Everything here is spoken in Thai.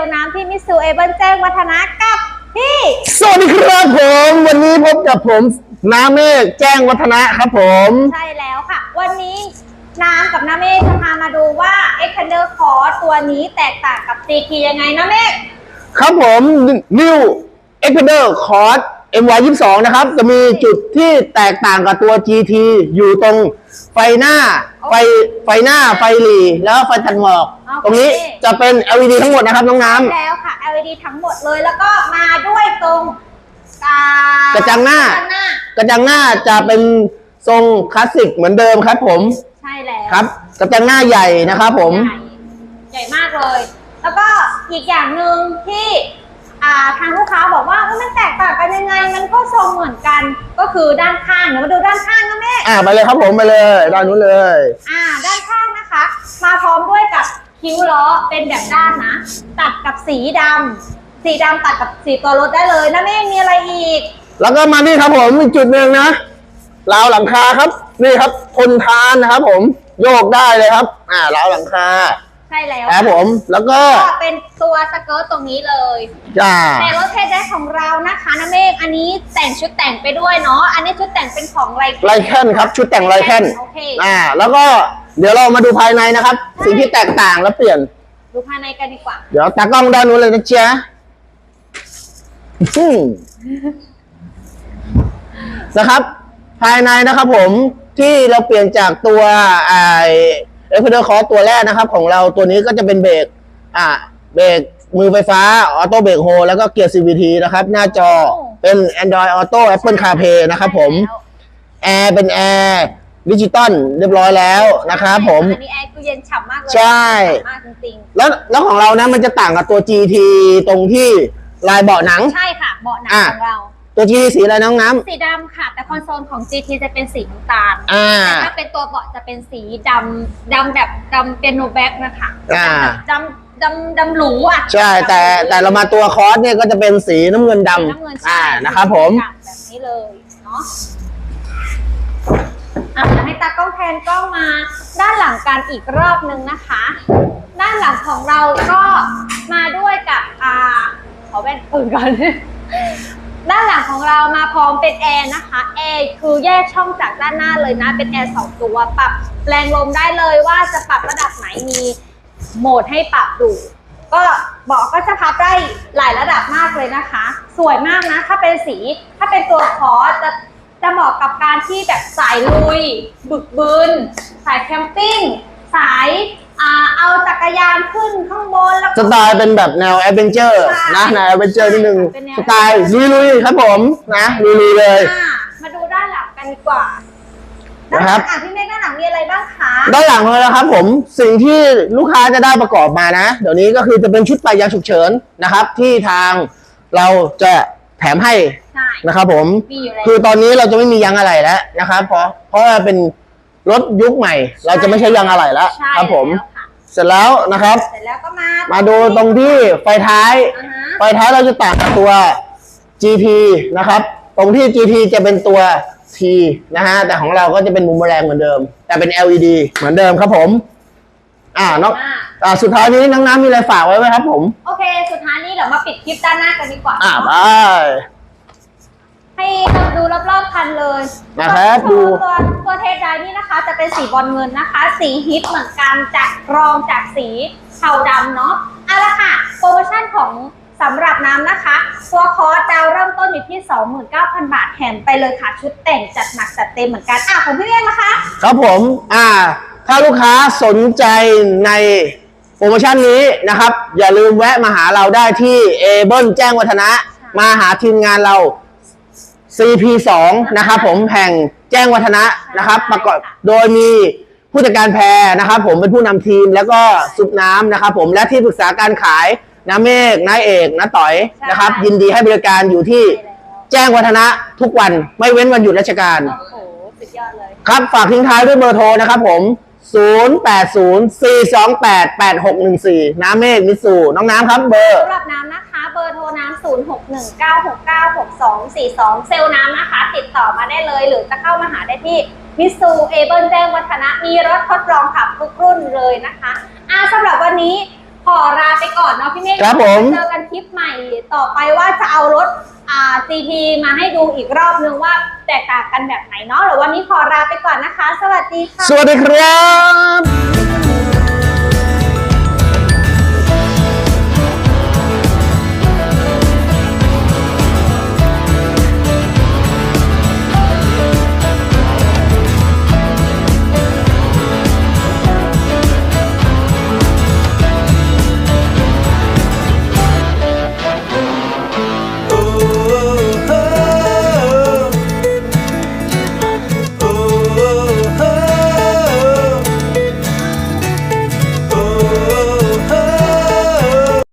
ลน้ำที่มิสซูเอเบิลแจ้งวัฒนะกับพี่ สวัสดีครับผม วันนี้พบกับผมน้ำเมฆแจ้งวัฒนะครับผม ใช่แล้วค่ะ วันนี้น้ำกับน้าเมฆจะพามาดูว่าเอ็กเ p เดอร์คอร์ตัวนี้แตกต่างกับ c ีคียังไงน้ะเมฆครับผมนิว New Expander Core MY22 นะครับ จะมีจุดที่แตกต่างกับตัว GT อยู่ตรงไฟหน้า ไฟไฟหน้าไฟหลีแล้วไฟทัดหมอกตรงนี้จะเป็น LED ทั้งหมดนะครับน้องน้ำ แล้วค่ะ LED ทั้งหมดเลยแล้วก็มาด้วยตรงกระจังหน้ากระจังหน้าจะเป็นทรงคลาสสิกเหมือนเดิมครับผมใช่แล้วครับ กระจังหน้าใหญ่นะครับผม ใหญ่มากเลย แล้วก็อีกอย่างหนึ่งที่ ทางลูกค้าบอกว่าเอ้ยมันแตกต่างกันยังไง มันก็ทรงเหมือนกัน ก็คือด้านข้างเดี๋ยวมาดูด้านข้างนะแม่ อ่าไปเลยครับผมไปเลยด้านนู้นเลย อ่า ด้านข้างนะคะ มาพร้อมด้วยกับคิ้วล้อเป็นแบบด้านนะ ตัดกับสีดำสีดำตัดกับสีตัวรถได้เลยนะแม่มีอะไรอีก แล้วก็มานี่ครับผมอีกจุดหนึ่งนะราวหลังคาครับ นี่ครับทนทานนะครับผมโยกได้เลยครับ อ่าราวหลังคา ใช่แล้วครับผมแล้วก็ก็เป็นตัวสเกิร์ตตรงนี้เลยจ้าในรถเทสได้ของเรานะคะนะเมฆอันนี้แต่งชุดแต่งไปด้วยเนาะอันนี้ชุดแต่งเป็นของไรไลแคนครับ ชุดแต่งไลแคนโอเคอ่า แล้วก็เดี๋ยวเรามาดูภายในนะครับ สิ่งที่แตกต่างและเปลี่ยน ดูภายในกันดีกว่า เดี๋ยวตากล้องด้านนู้นเลยนะจ๊ะอืมนะครับ ภายในนะครับผมที่เราเปลี่ยนจากตัวไอ เอฟเฟอร์คอตัวแรกนะครับของเราตัวนี้ก็จะเป็นเบรกอ่าเบรกมือไฟฟ้าออโต้เบรกโฮแล้วก็เกียร์ CVT นะครับ หน้าจอเป็น Android Auto Apple CarPlay นะครับผมแอร์เป็นแอร์ดิจิตอลเรียบร้อยแล้วนะครับผมอันนี้แอร์คือเย็นฉ่ำมากเลยใช่ฉ่ำมากจริงแล้วแล้วของเรานะมันจะต่างกับตัว GT ตรงที่ลายเบาะหนังๆใช่ค่ะเบาะหนังอะของเรา ตัว GT สีอะไรน้องน้สีดำค่ะ แต่คอนโซลของ GT จะเป็นสีน้ำตาลำอ่า แต่ถ้าเป็นตัวเบาะจะเป็นสีดำดำแบบดำเป็นโนแบ็กนะคะอ่า ดำดำดำหรูอะใช่แต่แต่เรามาตัวคอร์สเนี่ยก็จะเป็นสีน้ำเงินดสีน้ำเงินำใช่อ่านะครับผม แบบนี้เลยเนาะอะเดี๋ยวให้ตากล้องแทนกล้องมา ด้านหลังกันอีกรอบนึงนะคะ ด้านหลังของเราก็มาด้วยกับอ่าขอแว่นอื่นก่อนด้านหลัง ของเรามาพร้อมเป็นแอร์นะคะแอร์คือแยกช่องจากด้านหน้าเลยนะ เป็นแอร์สองตัวปรับแรงลมได้เลยว่าจะปรับระดับไหนมีโหมดให้ปรับอยู่ก็เบอกก็จะพับได้หลายระดับมากเลยนะคะ สวยมากนะ ถ้าเป็นสีถ้าเป็นตัวคอจะจะเหมาะกับการที่แบบสายลุย บึกบึนสายแคมปิ้ง สายอ่าเอาจักรยาน ขึ้นข้างบนแล้วสก็ ไตล์เป็นแบบแนวแอดเวนเจอร์ใช่นะแนวแอดเวนเจอร์นิดนึงเป็นแนว สไตล์ลุยๆครับผมนะลุยๆเลย อ่ามาดูด้านหลังกันดีกว่าด้านนะหครัลับงอะพี่เมฆด้านหลังมีอะไรบ้างคะด้านหลังเลยนะครับผมสิ่งที่ลูกค้าจะได้ประกอบมานะ เดี๋ยวนี้ก็คือจะเป็นชุดปลายยางฉุกเฉินนะครับ ที่ทางเราจะแถมให้ใช่นะครับผม มีอยู่แล้ว คือตอนนี้เราจะไม่มียางอะไรแล้วนะครับ เพราะเพราะว่าเป็นรถยุคใหม่ เราจะไม่ใช้ยางอะไรแล้วใช่ครับผม แล้วค่ะ เสร็จแล้วนะครับ เสร็จแล้วก็มามามาดูตรงที่ไฟท้าย อ่าฮะไฟท้ายเราจะต่างกับตัว GT นะครับ ตรงที่ GT จะเป็นตัว T นะฮะ แต่ของเราก็จะเป็นมุมแมลงเหมือนเดิม แต่เป็น LED เหมือนเดิมครับผม อ่าน้องมากอ่าสุดท้ายนี้น้องน้ำมีอะไรฝากไว้ไหมครับผม โอเค สุดท้ายนี้เดี๋ยวมาปิดคลิปด้านหน้ากันดีกว่า อ่าไป ให้ดูรอบๆคันเลยนะครับตัวดูตัวตัวเทสไดนี่นะคะ จะเป็นสีบอลเงินนะคะ สีฮิตเหมือนกันจากรองจากสีเทาดำเนาะเอาละค่ะโปรโมชั่นของสำหรับน้ำนะคะ ตัวคอร์สดาวเริ่มต้นอยู่ที่ 29,000 บาทแถมไปเลยค่ะ ชุดแต่งจัดหนักจัดเต็มเหมือนกัน อะของพี่เลี้ยงนะคะ ครับผม อ่า ถ้าลูกค้าสนใจในโปรโมชั่นนี้นะครับ อย่าลืมแวะมาหาเราได้ที่เอเบิลแจ้งวัฒนะ มาหาทีมงานเรา CP2 นะครับผมแห่งแจ้งวัฒนะนะครับ ประกอบโดยมีผู้จัดการแพรนะครับ ผมเป็นผู้นำทีมแล้วก็ซุปน้ำนะครับ ผมและที่ปรึกษาการขายน้าเมฆน้าเอกน้าต่อยนะครับ ยินดีให้บริการอยู่ที่แจ้งวัฒนะทุกวันไม่เว้นวันหยุดราชการโอ้โหสุดยอดเลยครับฝากทิ้งท้ายด้วยเบอร์โทรนะครับผม 0804288614 น้ำเมฆมิตซูน้องน้ำครับเบอร์สำหรับน้ำนะคะ 0619696242 เซลน้ำนะคะ ติดต่อมาได้เลย หรือจะเข้ามาหาได้ที่มิสูเอเบิลแจ้งวัฒนะ มีรถทดลองขับทุกรุ่นเลยนะคะอ่าสำหรับวันนี้ขอลาไปก่อนเนาะพี่เมฆครับผมเจอกันคลิปใหม่ต่อไปว่าจะเอารถอ่า GT มาให้ดูอีกรอบนึงว่าแตกต่างกันแบบไหนเนาะหรือวันนี้ขอลาไปก่อนนะคะ สวัสดีค่ะ สวัสดีครับ